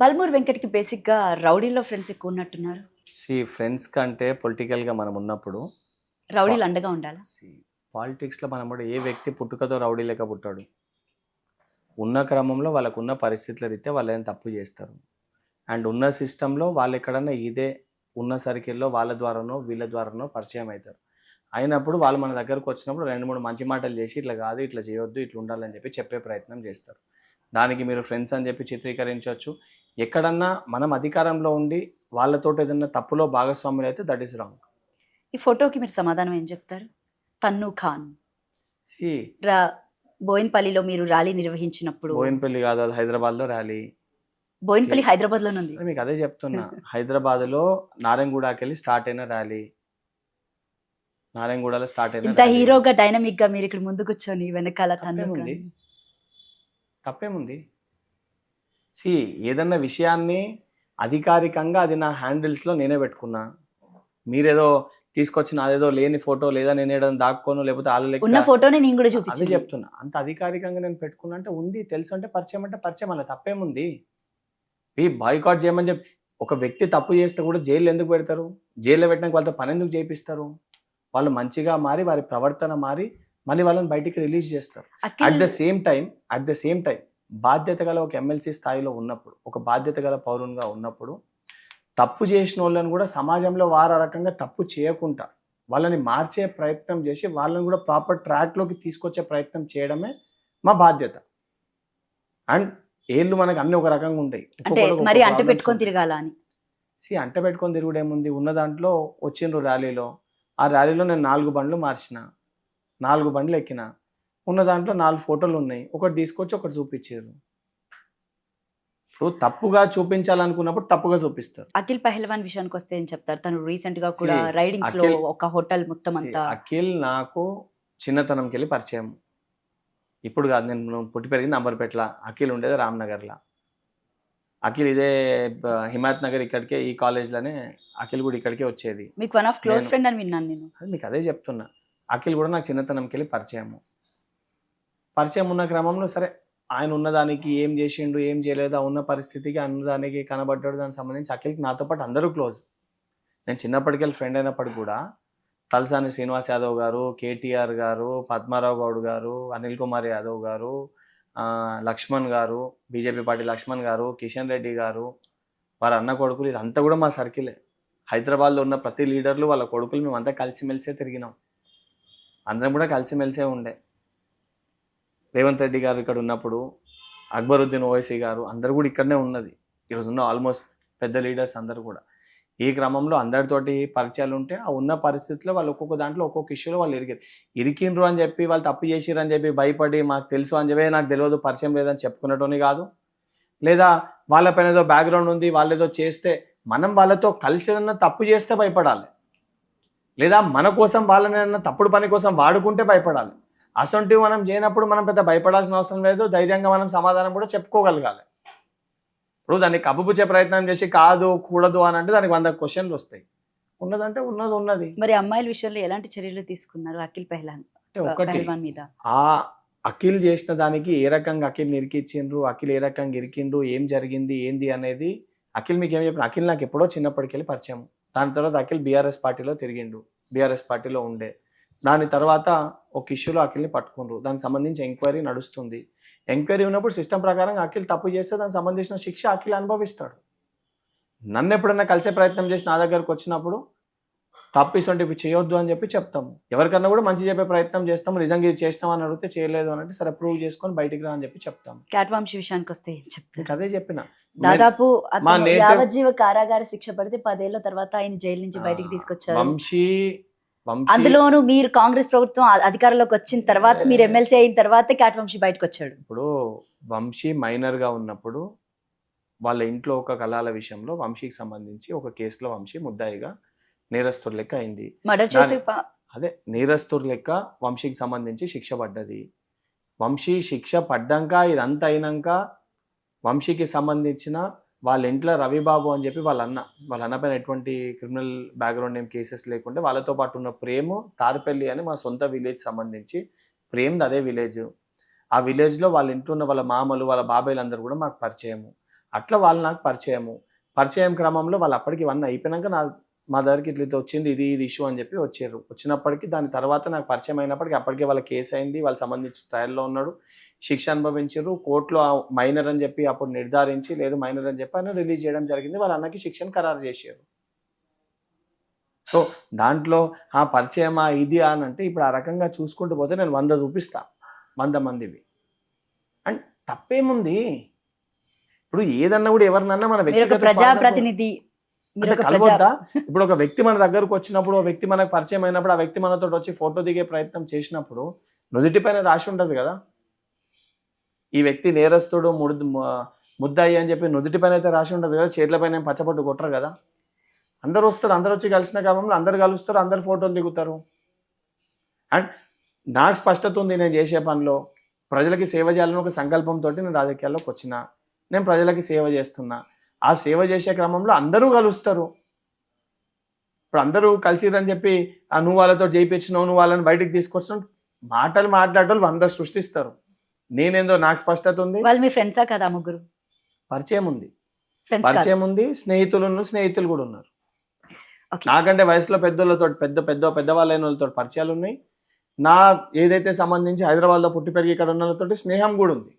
బల్మూర్ వెంకట్కి బేసిక్గా రౌడీలో ఫ్రెండ్స్ ఎక్కువ ఉన్నట్టున్నారు. సి ఫ్రెండ్స్ కంటే పొలిటికల్గా మనం ఉన్నప్పుడు రౌడీలు అండగా ఉండాలా? పాలిటిక్స్లో మనం కూడా ఏ వ్యక్తి పుట్టుకతో రౌడీ లేక పుట్టాడు? ఉన్న క్రమంలో వాళ్ళకు ఉన్న పరిస్థితుల రీత్యా వాళ్ళు ఏదైనా తప్పు చేస్తారు. అండ్ ఉన్న సిస్టంలో వాళ్ళు ఎక్కడన్నా ఇదే ఉన్న సర్కిల్లో వాళ్ళ ద్వారానో వీళ్ళ ద్వారానో పరిచయం అవుతారు. అయినప్పుడు వాళ్ళు మన దగ్గరకు వచ్చినప్పుడు రెండు మూడు మంచి మాటలు చేసి ఇట్లా కాదు ఇట్లా చేయొద్దు ఇట్లా ఉండాలని చెప్పి చెప్పే ప్రయత్నం చేస్తారు. దానికి మీరు ఫ్రెండ్స్ అని చెప్పి చిత్రీకరించవచ్చు. ఎక్కడన్నా మనం అధికారంలో ఉండి వాళ్ళతో ఏదైనా తప్పులో భాగస్వాములు అయితే దట్ ఈస్ రాంగ్ ఈ ఫోటోకి మీరు సమాధానం ఏం చెప్తారు? తన్ను ఖాన్. సి రా బోయిన్పల్లిలో మీరు ర్యాలీ నిర్వహించినప్పుడు. బోయినపల్లి కాదు అది హైదరాబాద్లో ర్యాలీ. బోయిన్పల్లి హైదరాబాద్లోనే ఉంది. మీకు అదే చెప్తున్నా. హైదరాబాద్లో నారాయణగూడకి వెళ్ళి స్టార్ట్ అయిన ర్యాలీ. నారాయణగూడలో స్టార్ట్ అయిన ఇంత. హీరోగా డైనమిక్గా మీరు ఇక్కడ ముందు కూర్చొని వెనకాల తన్ను తప్పేముంది? సి ఏదన్నా విషయాన్ని అధికారికంగా అది నా హ్యాండిల్స్లో నేనే పెట్టుకున్నా. మీరేదో తీసుకొచ్చిన అదేదో లేని ఫోటో లేదా నేను ఏదో దాక్కోను లేకపోతే వాళ్ళు ఉన్న ఫోటోని నేను కూడా అదే చూపించాను చెప్తున్నా. అంత అధికారికంగా నేను పెట్టుకున్నా అంటే ఉంది. తెలుసు అంటే పరిచయం అంటే పరిచయం అలా తప్పేముంది? ఈ బాయ్కాట్ చేయమని చెప్పి ఒక వ్యక్తి తప్పు చేస్తే కూడా జైలు ఎందుకు పెడతారు? జైల్లో పెట్టడానికి వాళ్ళతో పని ఎందుకు చేపిస్తారు? వాళ్ళు మంచిగా మారి వారి ప్రవర్తన మారి మళ్ళీ వాళ్ళని బయటికి రిలీజ్ చేస్తారు. At the same time at the same time బాధ్యత గల ఒక ఎమ్మెల్సీ స్థాయిలో ఉన్నప్పుడు ఒక బాధ్యత గల పౌరునిగా ఉన్నప్పుడు తప్పు చేసిన వాళ్ళని కూడా సమాజంలో వారు రకంగా తప్పు చేయకుండా వాళ్ళని మార్చే ప్రయత్నం చేసి వాళ్ళని కూడా ప్రాపర్ ట్రాక్లోకి తీసుకొచ్చే ప్రయత్నం చేయడమే మా బాధ్యత. అండ్ ఏళ్ళు మనకు అన్ని ఒక రకంగా ఉంటాయి. మరి అంట పెట్టుకొని తిరగాల అని? సి అంట పెట్టుకొని తిరుగుడు ఏముంది? ఉన్న దాంట్లో వచ్చిండ్రు ర్యాలీలో ఆ ర్యాలీలో నేను నాలుగు బండ్లు మార్చిన. నాలుగు బండ్లు ఎక్కిన ఉన్న దాంట్లో నాలుగు ఫోటోలు ఉన్నాయి. ఒకటి తీసుకొచ్చి ఒకటి చూపించారు. ఇప్పుడు తప్పుగా చూపించాలనుకున్నప్పుడు తప్పుగా చూపిస్తారు. అఖిల్ పహల్వాన్ విషయానికి వస్తే ఏం చెప్తారు? తను రీసెంట్గా కూడా See, రైడింగ్స్లో అఖిల్- ఒక హోటల్ మొత్తం అంతా అఖిల్ నాకు చిన్నతనంకి వెళ్ళి పరిచయం. ఇప్పుడు కాదు నేను పుట్టి పెరిగింది అంబర్పేటల. అఖిల్ ఉండేది రామ్నగర్లో. అఖిల్ ఇదే హిమాయత్ నగర్ ఇక్కడికే ఈ కాలేజ్లోనే అఖిల్ కూడా ఇక్కడికే వచ్చేది. మీకు వన్ ఆఫ్ క్లోజ్ ఫ్రెండ్ అని విన్నాను నేను. అది మీకు అదే చెప్తున్నా. అఖిల్ కూడా నాకు చిన్నతనంకి వెళ్ళి పరిచయము. పరిచయం ఉన్న క్రమంలో సరే ఆయన ఉన్నదానికి ఏం చేసిండు ఏం చేయలేదు ఆ ఉన్న పరిస్థితికి అన్నదానికి కనబడ్డాడు దానికి సంబంధించి అఖిల్కి నాతో పాటు అందరూ క్లోజ్. నేను చిన్నప్పటికెళ్ళి ఫ్రెండ్ అయినప్పటికి కూడా తలసాని శ్రీనివాస్ యాదవ్ గారు కేటీఆర్ గారు పద్మారావు గౌడ్ గారు అనిల్ కుమార్ యాదవ్ గారు లక్ష్మణ్ గారు బీజేపీ పార్టీ లక్ష్మణ్ గారు కిషన్ రెడ్డి గారు వారి అన్న కొడుకులు ఇదంతా కూడా మా సర్కిలే హైదరాబాద్లో ఉన్న ప్రతి లీడర్లు వాళ్ళ కొడుకులు మేమంతా కలిసిమెలిసే తిరిగినాం. అందరం కూడా కలిసిమెలిసే ఉండే. రేవంత్ రెడ్డి గారు ఇక్కడ ఉన్నప్పుడు అక్బరుద్దీన్ ఓవైసీ గారు అందరు కూడా ఇక్కడనే ఉన్నది. ఈరోజు ఉన్న ఆల్మోస్ట్ పెద్ద లీడర్స్ అందరు కూడా. ఈ క్రమంలో అందరితోటి పరిచయాలు ఉంటే ఆ ఉన్న పరిస్థితిలో వాళ్ళు ఒక్కొక్క దాంట్లో ఒక్కొక్క ఇష్యూలో వాళ్ళు ఇరిగారు ఇరికిండ్రు అని చెప్పి వాళ్ళు తప్పు చేసిర్రు అని చెప్పి భయపడి మాకు తెలుసు అని చెప్పి నాకు తెలియదు పరిచయం లేదని చెప్పుకునేటోని కాదు. లేదా వాళ్ళపైన ఏదో బ్యాక్గ్రౌండ్ ఉంది వాళ్ళు ఏదో చేస్తే మనం వాళ్ళతో కలిసి ఏదన్నా తప్పు చేస్తే భయపడాలి. లేదా మన కోసం వాళ్ళని తప్పుడు పని కోసం వాడుకుంటే భయపడాలి. అసొంటివి మనం చేయనప్పుడు మనం పెద్ద భయపడాల్సిన అవసరం లేదు. ధైర్యంగా మనం సమాధానం కూడా చెప్పుకోగలగాలి. ఇప్పుడు దాన్ని కప్పుపుచ్చే ప్రయత్నం చేసి కాదు కూడదు అని అంటే దానికి వంద క్వశ్చన్లు వస్తాయి. ఉన్నదంటే ఉన్నది ఉన్నది. మరి అమ్మాయిల విషయంలో ఎలాంటి చర్యలు తీసుకున్నారు అఖిల్ పహల్వాన్ అంటే ఒకటి మీద. ఆ అఖిల్ చేసిన దానికి ఏ రకంగా అఖిల్ ఇరికిచ్చిండ్రు అఖిల్ ఏ రకంగా ఇరికిండు ఏం జరిగింది ఏంది అనేది అఖిల్ మీకు ఏం చెప్పిన అఖిల్ నాకు ఎప్పుడో చిన్నప్పటికెళ్ళి పరిచయం. దాని తర్వాత అఖిల్ బీఆర్ఎస్ పార్టీలో తిరిగిండు. బీఆర్ఎస్ పార్టీలో ఉండే. దాని తర్వాత ఒక ఇష్యూలో అఖిల్ని పట్టుకుండ్రు దానికి సంబంధించి ఎంక్వైరీ నడుస్తుంది. ఎంక్వైరీ ఉన్నప్పుడు సిస్టమ్ ప్రకారం అఖిల్ తప్పు చేస్తే దానికి సంబంధించిన శిక్ష అఖిల్ అనుభవిస్తాడు. నన్ను ఎప్పుడన్నా కలిసే ప్రయత్నం చేసి నా దగ్గరకు వచ్చినప్పుడు తప్పు ఇటువంటివి చేయొద్దు అని చెప్పి చెప్తాము ఎవరికన్నా కూడా మంచి చెప్పే ప్రయత్నం చేస్తాము నిజంగా ఇది చేసినాం అని అడిగితే చేయలేదు అని అంటే సరే ప్రూవ్ చేసుకొని బయటికి రా అని చెప్పి చెప్తాము క్యాట్ వంశీ విషయానికి వస్తే ఇంకా అదే చెప్పిన. దాదాపు యావజ్జీవ కారాగార శిక్ష పడితే పదేళ్ళ తర్వాత ఆయన జైలు నుంచి బయటికి తీసుకొచ్చారు. వంశీ అందులోనూ మీరు కాంగ్రెస్ ప్రభుత్వం అధికారంలోకి వచ్చిన తర్వాత మీరు ఎమ్మెల్సీ అయిన తర్వాత క్యాట్ వంశీ బయటకు వచ్చాడు. ఇప్పుడు వంశీ minor గా ఉన్నప్పుడు వాళ్ళ ఇంట్లో ఒక కళాల విషయంలో వంశీకి సంబంధించి ఒక కేసులో వంశీ ముద్దాయిగా నేరస్తుడు లెక్క అయింది. అదే నేరస్తుడు లెక్క వంశీకి సంబంధించి శిక్ష పడ్డది. వంశీ శిక్ష పడ్డాక ఇదంతా అయినాక వంశీకి సంబంధించిన వాళ్ళ ఇంట్లో రవిబాబు అని చెప్పి వాళ్ళ అన్న వాళ్ళ అన్న పైన ఎటువంటి క్రిమినల్ బ్యాక్గ్రౌండ్ ఏం కేసెస్ లేకుంటే వాళ్ళతో పాటు ఉన్న ప్రేమ తారపల్లి అని మా సొంత విలేజ్ సంబంధించి ప్రేమ్ది అదే విలేజ్. ఆ విలేజ్లో వాళ్ళ ఇంట్లో ఉన్న వాళ్ళ మామలు వాళ్ళ బాబాయ్లు అందరూ కూడా మాకు పరిచయము. అట్లా వాళ్ళు నాకు పరిచయము. పరిచయం క్రమంలో వాళ్ళు అప్పటికి ఇవన్నీ అయిపోయినాక నా మా దగ్గరికి ఇట్లా వచ్చింది ఇది ఇది ఇష్యూ అని చెప్పి వచ్చారు వచ్చినప్పటికీ దాని తర్వాత నాకు పరిచయం అయినప్పటికీ అప్పటికే వాళ్ళ కేసు అయింది వాళ్ళు సంబంధించి ట్రయల్లో ఉన్నాడు. శిక్ష అనుభవించారు కోర్టులో మైనర్ అని చెప్పి అప్పుడు నిర్ధారించి లేదు మైనర్ అని చెప్పి ఆయన రిలీజ్ చేయడం జరిగింది వాళ్ళ అన్నకి శిక్షను ఖరారు చేశారు సో దాంట్లో ఆ పరిచయమా ఇది అని అంటే ఇప్పుడు ఆ రకంగా చూసుకుంటూ పోతే నేను వంద చూపిస్తా వంద మందివి. అండ్ తప్పేముంది? ఇప్పుడు ఏదన్నా కూడా ఎవరినన్నా మన వ్యక్తిగత ప్రజా కలవద్దా? ఇప్పుడు ఒక వ్యక్తి మన దగ్గరకు వచ్చినప్పుడు ఒక వ్యక్తి మనకు పరిచయం అయినప్పుడు ఆ వ్యక్తి మనతో వచ్చి ఫోటో దిగే ప్రయత్నం చేసినప్పుడు నుదుటిపైన రాసి ఉంటది కదా? ఈ వ్యక్తి నేరస్తుడు ముడు ముద్దాయి అని చెప్పి నుదుటిపైన అయితే రాసి ఉంటది కదా? చేతులపైన ఏం పచ్చబొట్టు కొట్టరు కదా? అందరు వస్తారు అందరు వచ్చి కలిసిన క్రమంలో అందరు కలుస్తారు అందరు ఫోటోలు దిగుతారు. అండ్ నాకు స్పష్టత ఉంది నేను చేసే పనిలో. ప్రజలకి సేవ చేయాలని ఒక సంకల్పంతో నేను రాజకీయాల్లోకి వచ్చిన. నేను ప్రజలకి సేవ చేస్తున్నా. ఆ సేవ చేసే క్రమంలో అందరూ కలుస్తారు. ఇప్పుడు అందరూ కలిసిరని చెప్పి ఆ నువ్వు వాళ్ళతో చేయించినావు నువ్వు వాళ్ళని బయటికి తీసుకొచ్చినావు మాటలు మాట్లాడటం వంద సృష్టిస్తారు. నేనేందో నాకు స్పష్టత ఉంది. వాళ్ళు మీ ఫ్రెండ్సా కదా ముగ్గురు? పరిచయం ఉంది. పరిచయం ఉంది స్నేహితులు ఉన్నారు స్నేహితులు కూడా ఉన్నారు. నాకంటే వయసులో పెద్దోళ్ళతో పెద్ద పెద్ద పెద్దవాళ్ళైన వాళ్ళతో పరిచయాలు ఉన్నాయి. నా ఏదైతే సంబంధించి హైదరాబాద్లో పుట్టి పెరిగి ఇక్కడ ఉన్న వాళ్ళతో స్నేహం కూడా ఉంది.